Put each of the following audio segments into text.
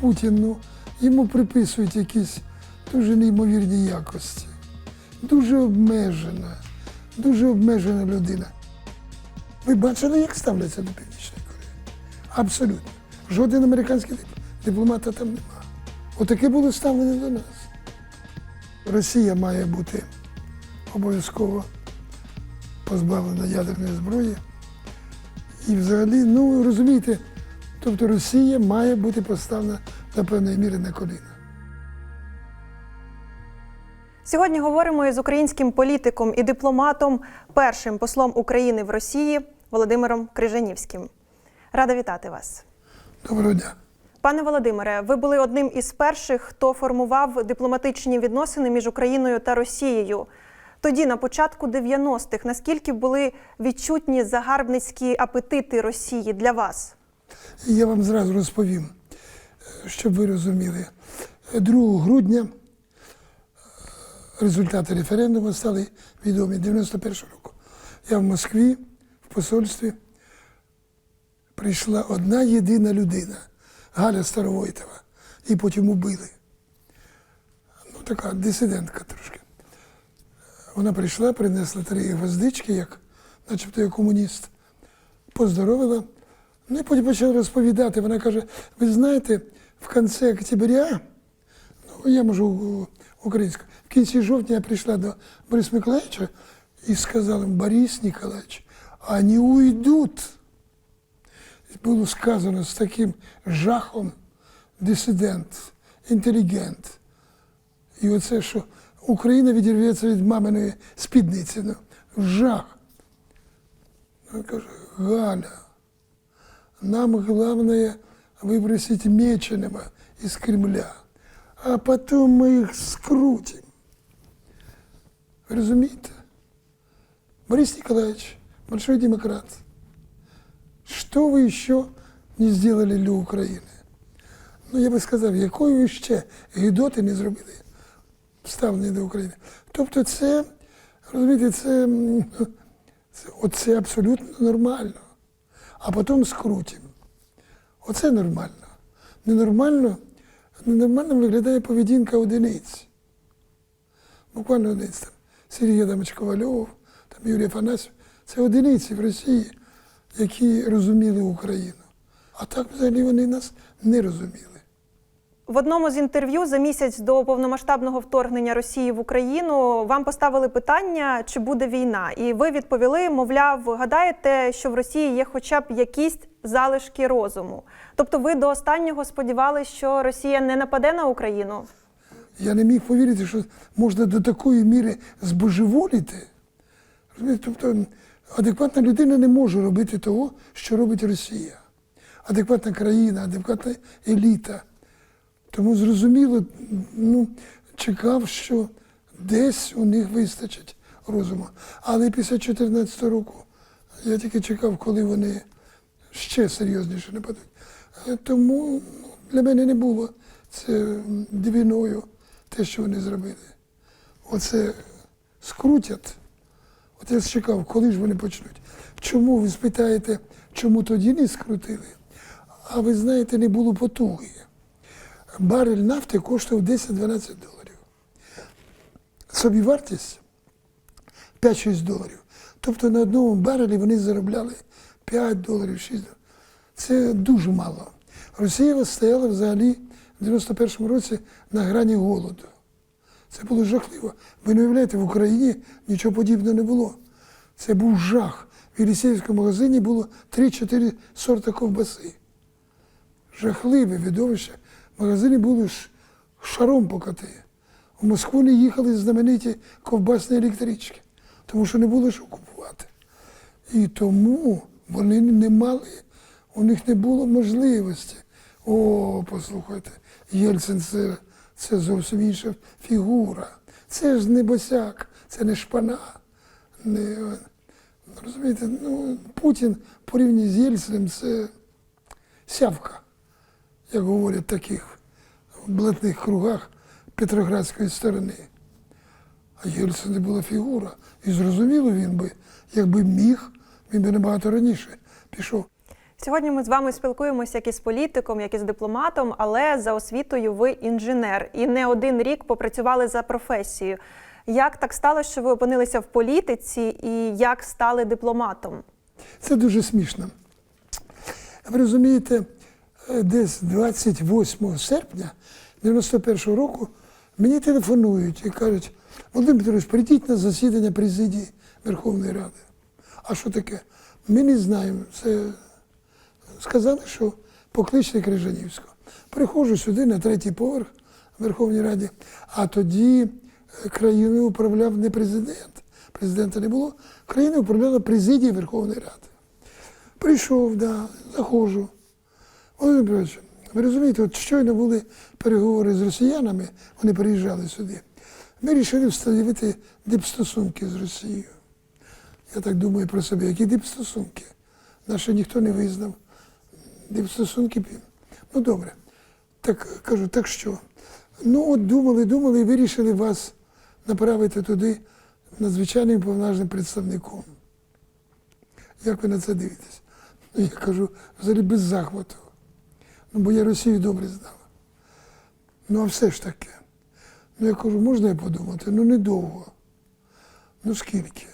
Путін, ну, йому приписують якісь дуже неймовірні якості. Дуже обмежена, дуже обмежена людина. Ви бачили, як ставляться до Північної Кореї? Абсолютно. Жоден американський дип- дипломата там нема. Отаке було ставлення до нас. Росія має бути обов'язково позбавлена ядерної зброї. І взагалі, ну розумієте, тобто Росія має бути поставлена до певної міри на коліна. Сьогодні говоримо із українським політиком і дипломатом, першим послом України в Росії Володимиром Крижанівським. Рада вітати вас. Доброго дня. Пане Володимире, ви були одним із перших, хто формував дипломатичні відносини між Україною та Росією. Тоді, на початку 90-х, наскільки були відчутні загарбницькі апетити Росії для вас? Я вам зразу розповім, щоб ви розуміли. 2 грудня е, результати референдуму стали відомі 91 року. Я в Москві, в посольстві, прийшла одна єдина людина Галя Старовойтова. І потім убили. Ну, така дисидентка трошки. Вона прийшла, принесла три гвоздички, як, начебто я комуніст, поздоровила. Ну і потім почала розповідати. Вона каже: ви знаєте, в кінці октября, ну я можу у- українською, в кінці жовтня я прийшла до Бориса Миколаївича і сказала, їм, Борис Николаевич, вони уйдуть. Було сказано з таким жахом дисидент, інтелігент. І оце, що Україна відірветься від маминої спідниці. Ну, жах. Вона каже, Галя, нам главное выбросить Меченого из Кремля, а потом мы их скрутим. Вы разумеете? Борис Николаевич, большой демократ, что вы еще не сделали для України? Ну, я би сказав, якої ви ще гідоти не зробили ставлення до України. Тобто це, розумієте, це, м, це, оце абсолютно нормально. А потім скрутимо. Оце нормально. Ненормально, ненормально виглядає поведінка одиниць. Буквально одиниць там. Сергій Адамович Ковальов, там Юрій Афанасьов. Це одиниці в Росії, які розуміли Україну. А так взагалі вони нас не розуміли. В одному з інтерв'ю за місяць до повномасштабного вторгнення Росії в Україну вам поставили питання, чи буде війна, і ви відповіли, мовляв, гадаєте, що в Росії є хоча б якісь залишки розуму. Тобто, ви до останнього сподівалися, що Росія не нападе на Україну? Я не міг повірити, що можна до такої міри збожеволіти. Тобто адекватна людина не може робити того, що робить Росія. Адекватна країна, адекватна еліта. Тому зрозуміло, ну, чекав, що десь у них вистачить розуму. Але після 2014 року я тільки чекав, коли вони ще серйозніше нападуть. Е, Тому ну, для мене не було це м, дивиною те, що вони зробили. Оце скрутять. От я чекав, коли ж вони почнуть. Чому ви спитаєте, чому тоді не скрутили? А ви знаєте, не було потуги. Барель нафти коштував 10-12 доларів. Собівартість 5-6 доларів. Тобто на одному барелі вони заробляли 5 доларів, 6 доларів. Це дуже мало. Росія стояла взагалі в 91-му році на грані голоду. Це було жахливо. Ви не уявляєте, в Україні нічого подібного не було. Це був жах. В Єлісеївському магазині було 3-4 сорта ковбаси. Жахливе видовище. Магазини були шаром покати. У Москву не їхали знамениті ковбасні електрички, тому що не було що купувати. І тому вони не мали, у них не було можливості. О, послухайте, Єльцин це, це зовсім інша фігура. Це ж не босяк, це не шпана. Не, розумієте, ну, Путін в порівнянні з Єльциним це сявка, як говорять в таких блатних кругах Петроградської сторони. А Єльцин не була фігура. І зрозуміло він би, якби міг, він би набагато раніше пішов. Сьогодні ми з вами спілкуємося як із політиком, як із дипломатом, але за освітою ви інженер і не один рік попрацювали за професією. Як так сталося, що ви опинилися в політиці і як стали дипломатом? Це дуже смішно. Ви розумієте, десь 28 серпня 91-го року мені телефонують і кажуть, Володимир Петрович, прийдіть на засідання президії Верховної Ради. А що таке? Ми не знаємо. Це сказали, що покличте Крижанівського. Приходжу сюди на третій поверх в Верховній Раді, а тоді е, країною управляв не президент. Президента не було. Країною управляла президія Верховної Ради. Прийшов, да, заходжу. Володимир ви розумієте, от щойно були переговори з росіянами, вони приїжджали сюди. Ми вирішили встановити дипстосунки з Росією. Я так думаю про себе, які дипстосунки. Наші ніхто не визнав. Дипстосунки. Ну добре. Так кажу, так що? Ну, от думали, думали і вирішили вас направити туди надзвичайним повноважним представником. Як ви на це дивитесь? Ну, я кажу, взагалі без захвату. Бо я Росію добре знав. Ну, а все ж таки. Ну, я кажу, можна я подумати? Ну, недовго. Ну, скільки?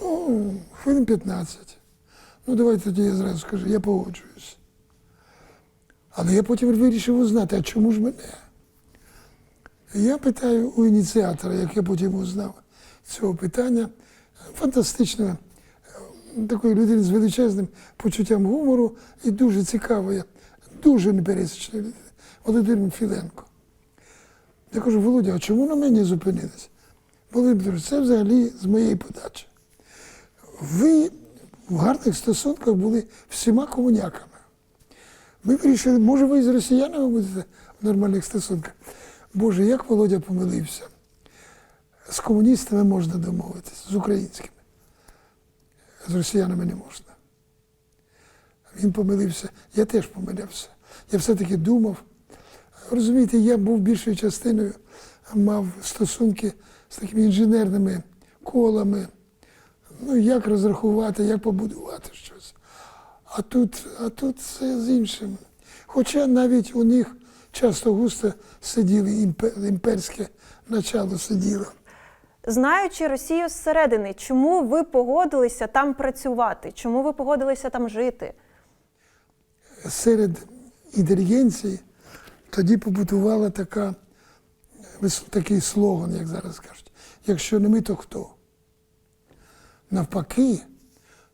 Ну, хвилин 15. Ну, давайте тоді я зразу скажу, я погоджуюсь. Але я потім вирішив узнати, а чому ж мене? Я питаю у ініціатора, як я потім узнав цього питання, фантастичного, такої людини з величезним почуттям гумору і дуже цікавої, дуже непересічної людини, Володимир Філенко. Я кажу, Володя, а чому на мені зупинились? Володимир, це взагалі з моєї подачі. Ви в гарних стосунках були всіма комуняками. Ми вирішили, може, ви з росіянами будете в нормальних стосунках. Боже, як Володя помилився. З комуністами можна домовитися, з українськими. З росіянами не можна. Він помилився, я теж помилявся. Я все-таки думав. Розумієте, я був більшою частиною, мав стосунки з такими інженерними колами. Ну, як розрахувати, як побудувати щось. А тут, а тут все з іншим. Хоча навіть у них часто густо сиділи імпе- імперське начало сиділо. Знаючи Росію зсередини, чому ви погодилися там працювати? Чому ви погодилися там жити? Серед інтелігенції тоді побудувала така, такий слоган, як зараз кажуть. Якщо не ми, то хто? Навпаки,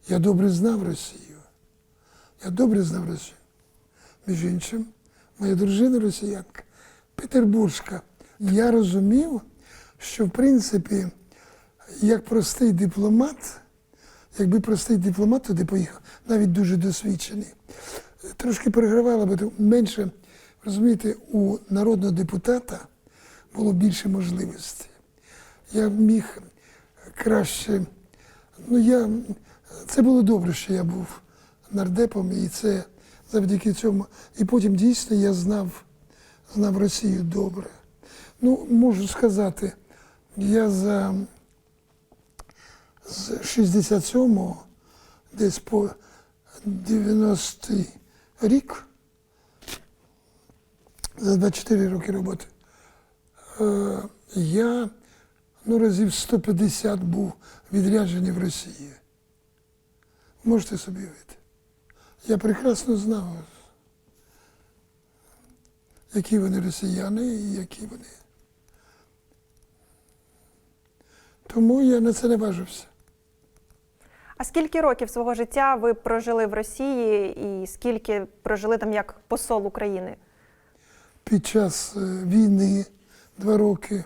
я добре знав Росію. Я добре знав Росію. Між іншим, моя дружина росіянка, петербуржка. Я розумів, що в принципі, як простий дипломат, якби простий дипломат туди поїхав, навіть дуже досвідчений, трошки перегравала би менше, розумієте, у народного депутата було більше можливостей. Я міг краще. Ну, я, це було добре, що я був нардепом, і це завдяки цьому. І потім дійсно я знав, знав Росію добре. Ну, можу сказати, я за з 67-го, десь по 90-й рік, за 24 роки роботи, е, я ну, разів 150 був відряджений в Росії. Можете собі уявити. Я прекрасно знав, які вони росіяни і які вони. Тому я на це не важився. А скільки років свого життя ви прожили в Росії і скільки прожили там як посол України? Під час е, війни два роки,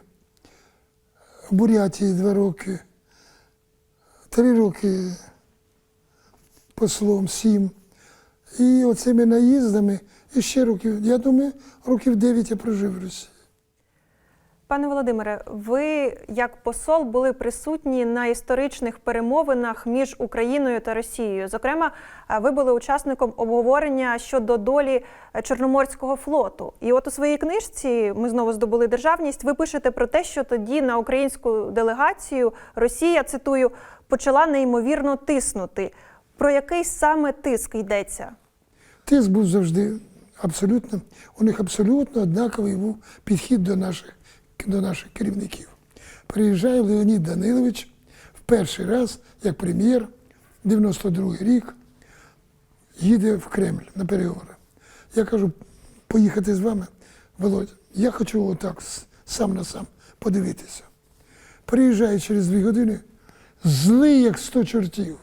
в Бурятії два роки, три роки послом, сім. І оцими наїздами і ще років, я думаю, років дев'ять я прожив в Росії. Пане Володимире, ви як посол були присутні на історичних перемовинах між Україною та Росією. Зокрема, е, ви були учасником обговорення щодо долі е, Чорноморського флоту. І от у своїй книжці ми знову здобули державність. Ви пишете про те, що тоді на українську делегацію Росія цитую почала неймовірно тиснути. Про який саме тиск йдеться? Тиск був завжди абсолютно, у них абсолютно однаковий був підхід до наших, до наших керівників. Приїжджає Леонід Данилович в перший раз як прем'єр, 92-й рік, їде в Кремль на переговори. Я кажу, поїхати з вами, Володя, я хочу отак сам на сам подивитися. Приїжджає через дві години, злий, як сто чортів.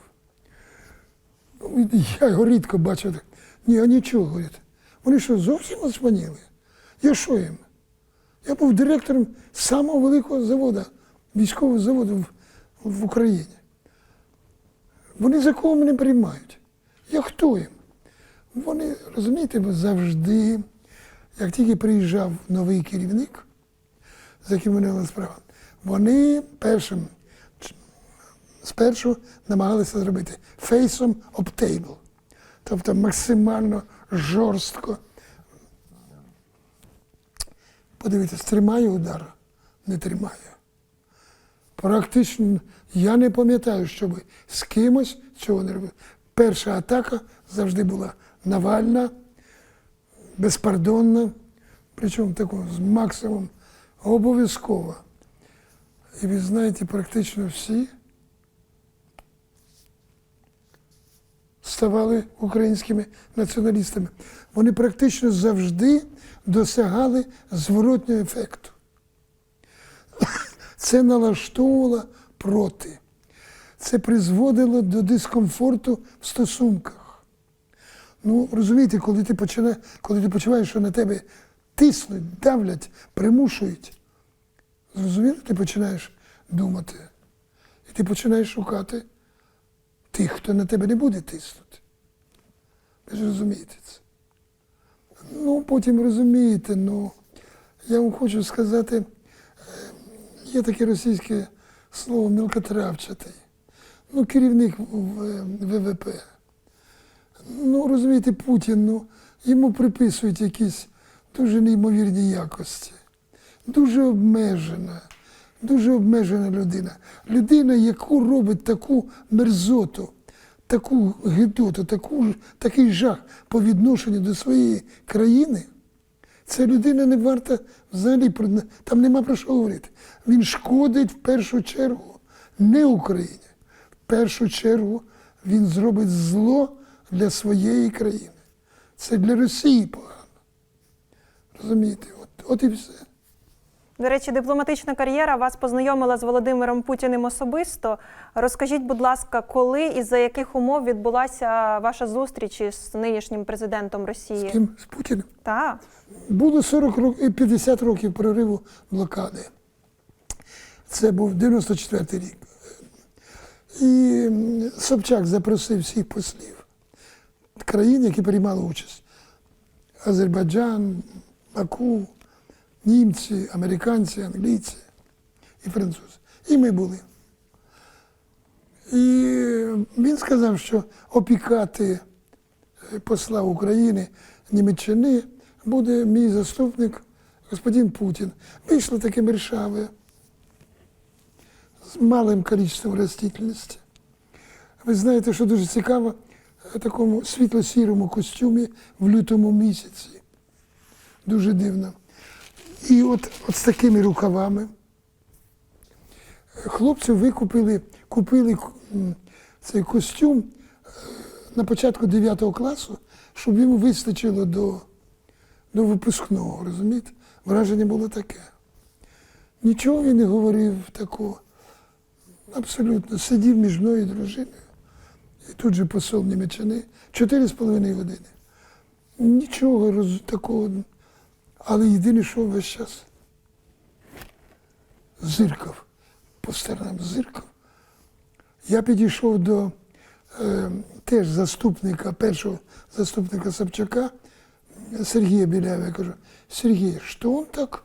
Я його рідко бачив. Ні, а нічого, говорить. Вони що, зовсім османіли? Я що їм? Я був директором самого великого заводу, військового заводу в, в Україні. Вони за кого мене приймають? Я хто їм? Вони, розумієте, завжди, як тільки приїжджав новий керівник, з яким вони мали справу, вони першим спершу намагалися зробити фейсом об тейбл. Тобто максимально жорстко. Подивіться, тримає удар, не тримає. Практично я не пам'ятаю, щоб з кимось цього не робив. Перша атака завжди була Навальна, безпардонна, причому таку з максимум обов'язково. І ви знаєте, практично всі ставали українськими націоналістами. Вони практично завжди досягали зворотнього ефекту. Це налаштовувало проти. Це призводило до дискомфорту в стосунках. Ну, розумієте, коли ти починаєш, коли ти почуваєш, що на тебе тиснуть, давлять, примушують, зрозуміло, ти починаєш думати. І ти починаєш шукати тих, хто на тебе не буде тиснути. Ви ж розумієте це. Ну, потім розумієте, ну, я вам хочу сказати, е, є таке російське слово мілкотравчатий. Ну, керівник ВВП. Ну, розумієте, Путін, ну, йому приписують якісь дуже неймовірні якості. Дуже обмежена, дуже обмежена людина. Людина, яку робить таку мерзоту, таку гидоту, таку, такий жах по відношенню до своєї країни, ця людина не варта взагалі там нема про що говорити. Він шкодить в першу чергу не Україні. В першу чергу він зробить зло для своєї країни. Це для Росії погано. Розумієте? От, от і все. До речі, дипломатична кар'єра вас познайомила з Володимиром Путіним особисто. Розкажіть, будь ласка, коли і за яких умов відбулася ваша зустріч із нинішнім президентом Росії? З ким? З Путіним. Так. Було 40 років, 50 років прориву блокади. Це був 94 рік. І Собчак запросив всіх послів країн, які приймали участь. Азербайджан, Баку, німці, американці, англійці і французи. І ми були. І він сказав, що опікати е, посла України Німеччини буде мій заступник господин Путін. Вийшло таке мершаве з малим кількістю растительності. Ви знаєте, що дуже цікаво, в такому світло-сірому костюмі в лютому місяці. Дуже дивно. І от, от з такими рукавами хлопці викупили, купили цей костюм е, на початку 9 класу, щоб йому вистачило до, до випускного, розумієте? Враження було таке. Нічого він не говорив такого. Абсолютно. Сидів між мною і дружиною. І тут же посол Німеччини. Чотири з половиною години. Нічого роз... такого. Але єдине, що весь час зиркав, по сторонам зиркав. Я підійшов до е, теж заступника, першого заступника Собчака, Сергія Біляєва. Я кажу, Сергій, що він так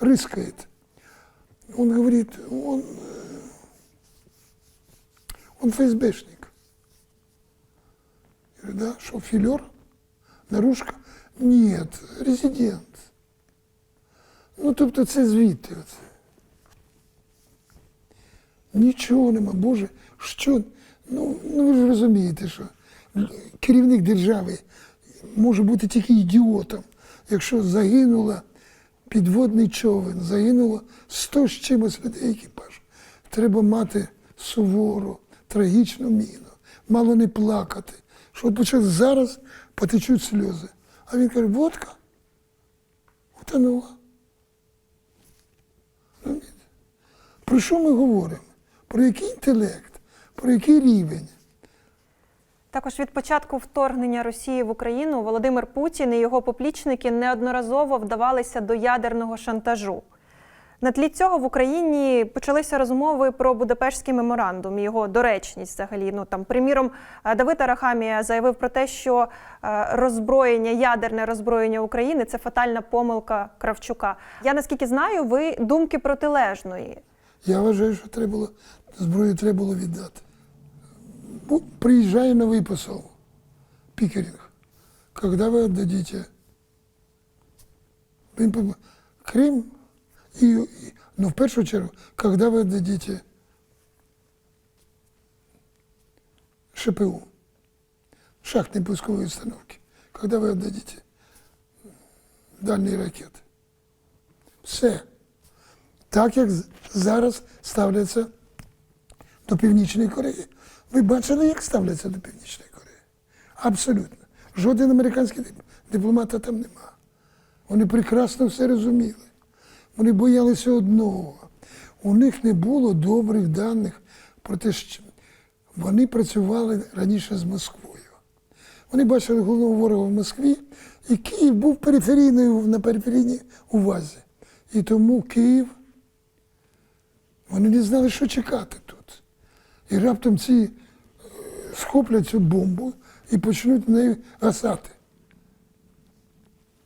рыскает? Он говорит, он, э, он ФСБшник. Я говорю, да, что, филер? Наружка? Нет, резидент. Ну, тобто це звідти. Оце. Нічого нема, Боже, що? Ну, ну ви ж розумієте, що керівник держави може бути тільки ідіотом, якщо загинуло підводний човен, загинуло 100 з чимось людей екіпаж. Треба мати сувору, трагічну міну, мало не плакати. Що от зараз потечуть сльози. А він каже, водка утонула. Про що ми говоримо? Про який інтелект, про який рівень? Також від початку вторгнення Росії в Україну Володимир Путін і його поплічники неодноразово вдавалися до ядерного шантажу. На тлі цього в Україні почалися розмови про Будапештський меморандум, і його доречність взагалі. Ну там, приміром, е, Давид Арахамія заявив про те, що е, роззброєння, ядерне роззброєння України це фатальна помилка Кравчука. Я наскільки знаю, ви думки протилежної. Я вважаю, що треба було, зброю треба було віддати. Бу- Приїжджає новий посол, Пікерінг. Коли ви віддадите? Крим і, ну, в першу чергу, коли ви віддадите ШПУ, шахтні пускові установки, коли ви віддадите дальні ракети. Все так як зараз ставляться до Північної Кореї. Ви бачили, як ставляться до Північної Кореї? Абсолютно. Жоден американський дип- дипломата там нема. Вони прекрасно все розуміли. Вони боялися одного. У них не було добрих даних про те, що вони працювали раніше з Москвою. Вони бачили головного ворога в Москві, і Київ був периферійною на периферійній увазі. І тому Київ вони не знали, що чекати тут. І раптом ці е, схоплять цю бомбу і почнуть нею гасати.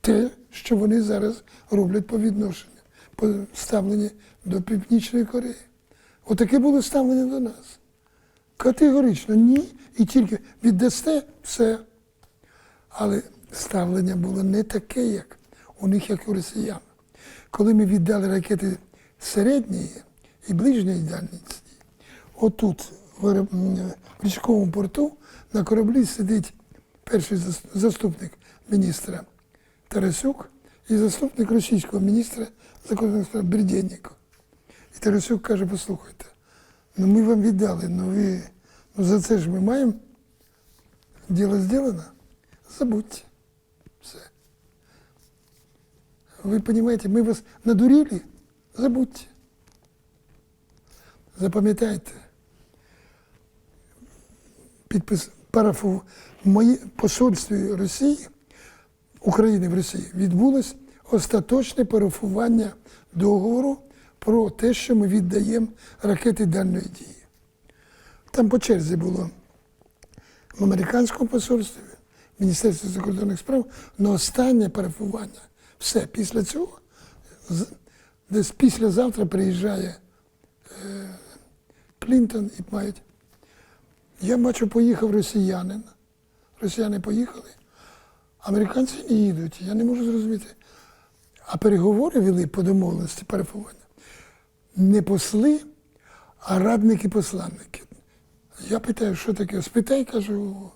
Те, що вони зараз роблять по відношенню, по ставленню до Північної Кореї. Отаке було ставлення до нас. Категорично ні, і тільки віддасте все. Але ставлення було не таке, як у них, як у росіян. Коли ми віддали ракети середньої і ближньої дальності, отут, в річковому порту, на кораблі сидить перший заступник міністра Тарасюк і заступник російського міністра закордонних справ І Тарасюк каже, послухайте, ну ми вам віддали, ну ви ну за це ж ми маємо діло зроблено, забудьте. Все. Вы понимаете, мы вас надурили, забудьте. Запам'ятайте, підпис парафу в посольстві Росії, України в Росії, відбулось остаточне парафування договору про те, що ми віддаємо ракети дальної дії. Там по черзі було в американському посольстві, в Міністерстві закордонних справ, на останнє парафування. Все, після цього, десь післязавтра приїжджає е, Клінтон і мають. Я бачу, поїхав росіянин. Росіяни поїхали, американці не їдуть. Я не можу зрозуміти. А переговори вели по домовленості парафування. Не посли, а радники-посланники. Я питаю, що таке? Спитай, кажу.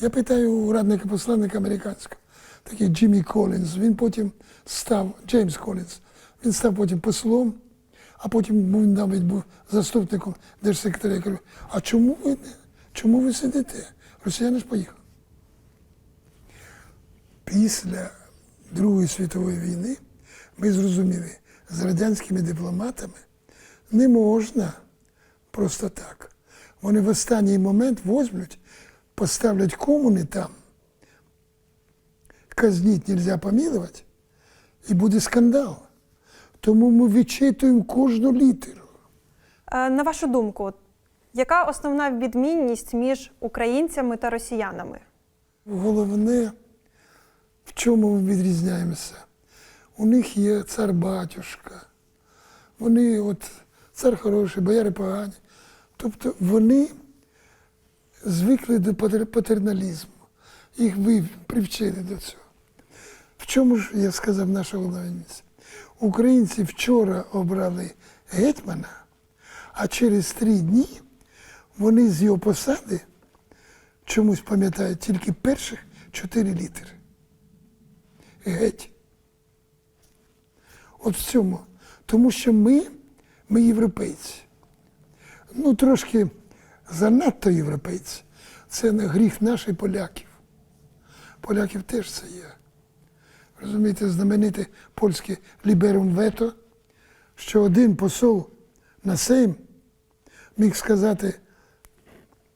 Я питаю у радника посланника американського, такий Джиммі Колінз. Він потім став, Джеймс Колінз, він став потім послом, а потім був навіть був заступником держсекретаря. Я кажу, а чому ви, не- чому ви сидите? Росіяни ж поїхали. Після Другої світової війни ми зрозуміли, з радянськими дипломатами не можна просто так. Вони в останній момент возьмуть, поставлять комуни там, казніть нельзя помилувати, і буде скандал. Тому ми відчитуємо кожну літеру. Е, На вашу думку, яка основна відмінність між українцями та росіянами? Головне, чому ми відрізняємося. У них є цар батюшка, вони от цар хороший, бояри погані. Тобто вони звикли до патерналізму. Їх ви привчили до цього. В чому ж я сказав наша головна? Українці вчора обрали гетьмана, а через три дні вони з його посади чомусь пам'ятають тільки перших чотири літери. Геть. От в цьому. Тому що ми, ми європейці. Ну, трошки занадто європейці. Це не гріх наших поляків. Поляків теж це є. Розумієте, знамените польське ліберум вето, що один посол на Сейм міг сказати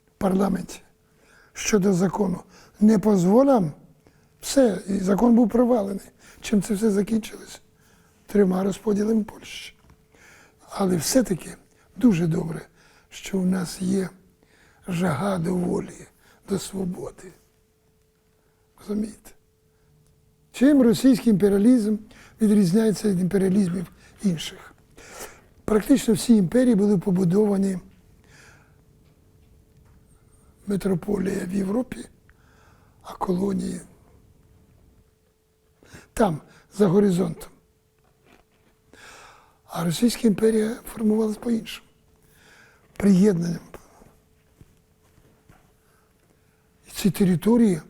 в парламенті щодо закону не позволям, все, і закон був провалений. Чим це все закінчилось? Трьома розподілами Польщі. Але все-таки дуже добре, що в нас є жага до волі, до свободи. Розумієте? Чим російський імперіалізм відрізняється від імперіалізмів інших? Практично всі імперії були побудовані метрополія в Європі, а колонії там, за горизонтом. А Російська імперія формувалась по-іншому. Приєднанням. І ці території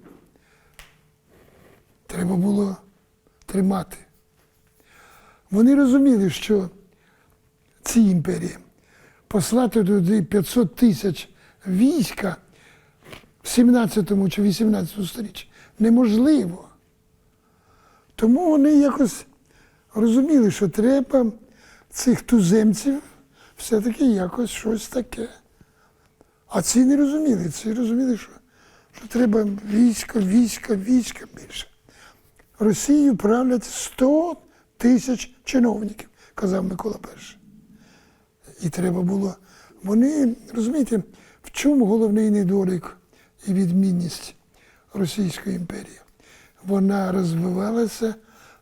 треба було тримати. Вони розуміли, що ці імперії послати туди 500 тисяч війська в 17 чи 18 сторіччі неможливо. Тому вони якось розуміли, що треба цих туземців все-таки якось щось таке. А ці не розуміли. Ці розуміли, що, що треба військо, військо, військо більше. Росією правлять 100 тисяч чиновників, казав Микола І. І треба було. Вони, розумієте, в чому головний недолік і відмінність Російської імперії? Вона розвивалася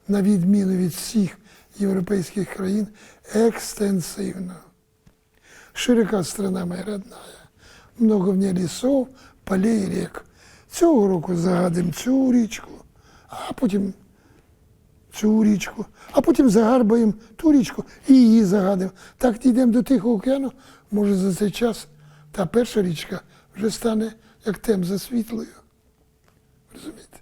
на відміну від всіх європейських країн екстенсивно. Широка страна моя родная, много в ней лісов, полей, рек. Цього року загадимо цю річку, а потім цю річку, а потім загарбаємо ту річку і її загадимо. Так дійдемо до Тихого океану, може за цей час та перша річка вже стане як темза світлою. Розумієте?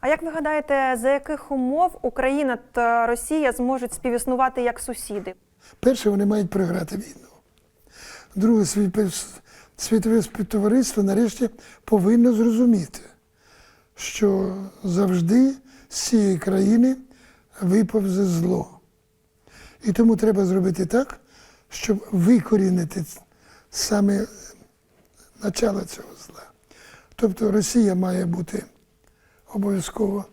А як ви гадаєте, за яких умов Україна та Росія зможуть співіснувати як сусіди? Перше, вони мають програти війну. Друге, світове співтовариство нарешті повинно зрозуміти, що завжди з цієї країни виповзе зло. І тому треба зробити так, щоб викорінити саме начало цього зла. Тобто Росія має бути обов'язково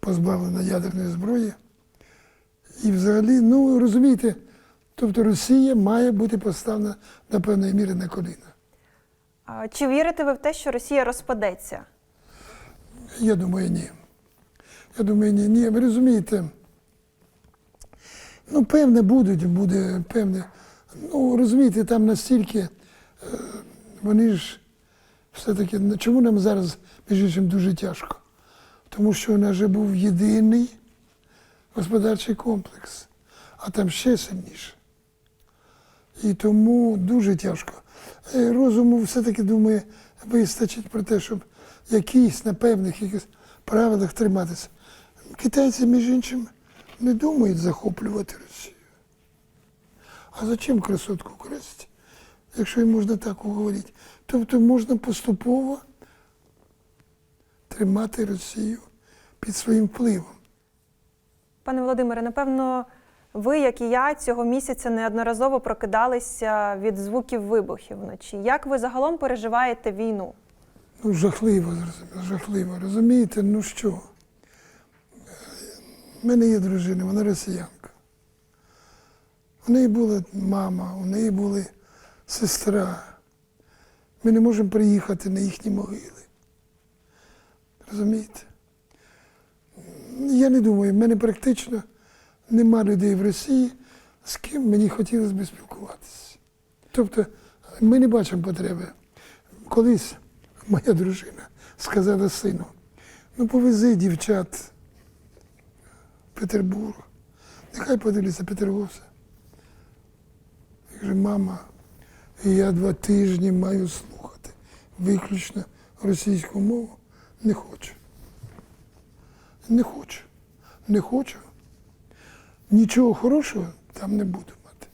позбавлена ядерної зброї. І взагалі, ну розумієте, тобто Росія має бути поставлена до певної міри на коліна. А Чи вірите ви в те, що Росія розпадеться? Я думаю, ні. Я думаю, ні. Ні, ви розумієте, ну, певне будуть, буде певне. Ну, розумієте, там настільки е, вони ж все-таки, ну, чому нам зараз, між іншим, дуже тяжко? Тому що у нас же був єдиний господарчий комплекс, а там ще сильніше. І тому дуже тяжко. Е, Розуму все-таки думаю, вистачить про те, щоб якісь на певних якихось правилах триматися. Китайці, між іншим, не думають захоплювати Росію. А зачем красотку красти, якщо їм можна так говорити? Тобто можна поступово тримати Росію під своїм впливом. Пане Володимире, напевно, ви, як і я, цього місяця неодноразово прокидалися від звуків вибухів вночі. Як ви загалом переживаєте війну? Ну, жахливо, жахливо. Розумієте, ну що? У мене є дружина, вона росіянка. У неї була мама, у неї була сестра. Ми не можемо приїхати на їхні могили. Розумієте? Я не думаю, в мене практично нема людей в Росії, з ким мені хотілося б спілкуватися. Тобто ми не бачимо потреби. Колись моя дружина сказала сину, ну повези дівчат в Петербург, нехай подивляться Петергофса. Я кажу, мама, я два тижні маю слухати. виключно російську мову, не хочу. Не хочу. Не хочу. Нічого хорошого там не буду мати.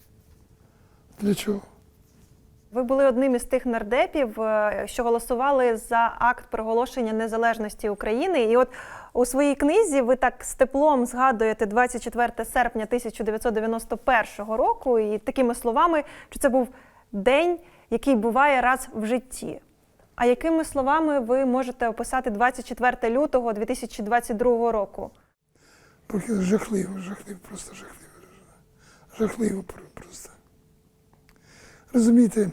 Для чого? Ви були одним із тих нардепів, е, що голосували за акт проголошення незалежності України. І от у своїй книзі ви так з теплом згадуєте 24 серпня 1991 року, і такими словами, що це був день, який буває раз в житті. А якими словами ви можете описати 24 лютого 2022 року? Поки жахливо, жахливо, просто жахливо. Жахливо просто. Розумієте, е,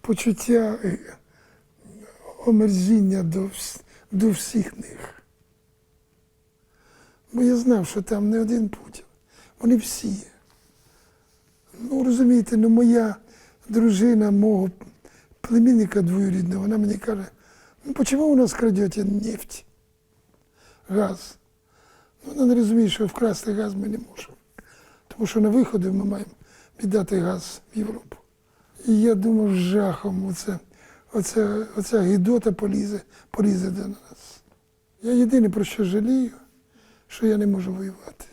почуття е, омерзіння до, до всіх них. Бо я знав, що там не один Путін. Вони всі. Ну, розумієте, ну моя дружина мого племінника двоюрідного, вона мені каже, ну чому у нас крадете нефть? газ. Ну, вона не розуміє, що вкрасти газ ми не можемо. Тому що на виході ми маємо віддати газ в Європу. І я думав, жахом, оце, оце, оця гідота полізе, полізе до нас. Я єдине про що жалію, що я не можу воювати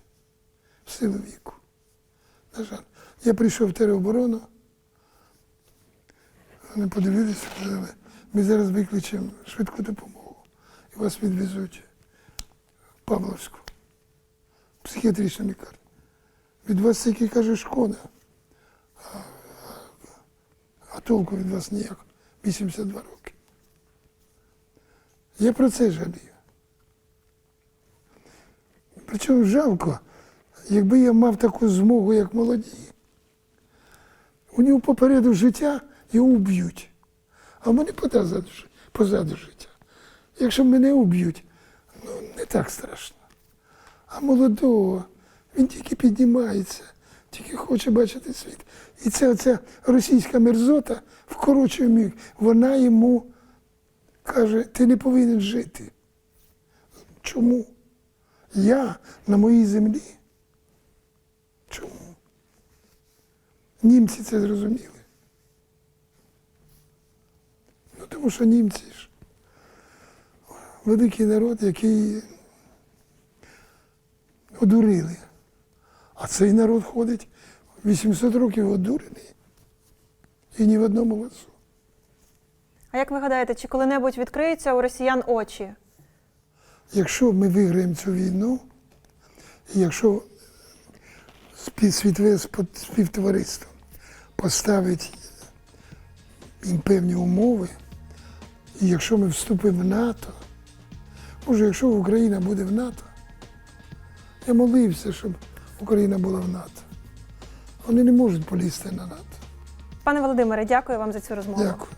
в силу віку. На жаль, я прийшов в тероборону, вони подивилися, сказали, ми зараз викличемо швидку допомогу і вас відвезуть в Павловську, психіатричну лікарню. Від вас тільки каже шкода, а, а толку від вас ніяк. 82 роки. Я про це жалію. Причому жалко, якби я мав таку змогу, як молоді. У нього попереду життя його уб'ють. А в мене позаду, позаду життя. Якщо мене уб'ють, ну не так страшно. А молодого, він тільки піднімається, тільки хоче бачити світ. І ця оця російська мерзота вкорочує міг. Вона йому каже, ти не повинен жити. Чому? Я на моїй землі. Чому? Німці це зрозуміли. Ну, тому що німці ж великий народ, який одурили. А цей народ ходить 800 років одурений. І ні в одному глазу. А як ви гадаєте, чи коли-небудь відкриються у росіян очі? Якщо ми виграємо цю війну, і якщо світове співтовариство поставить їм певні умови, і якщо ми вступимо в НАТО, може, якщо Україна буде в НАТО, я молився, щоб Україна була в НАТО. Вони не можуть полізти на НАТО. Пане Володимире, дякую вам за цю розмову. Дякую.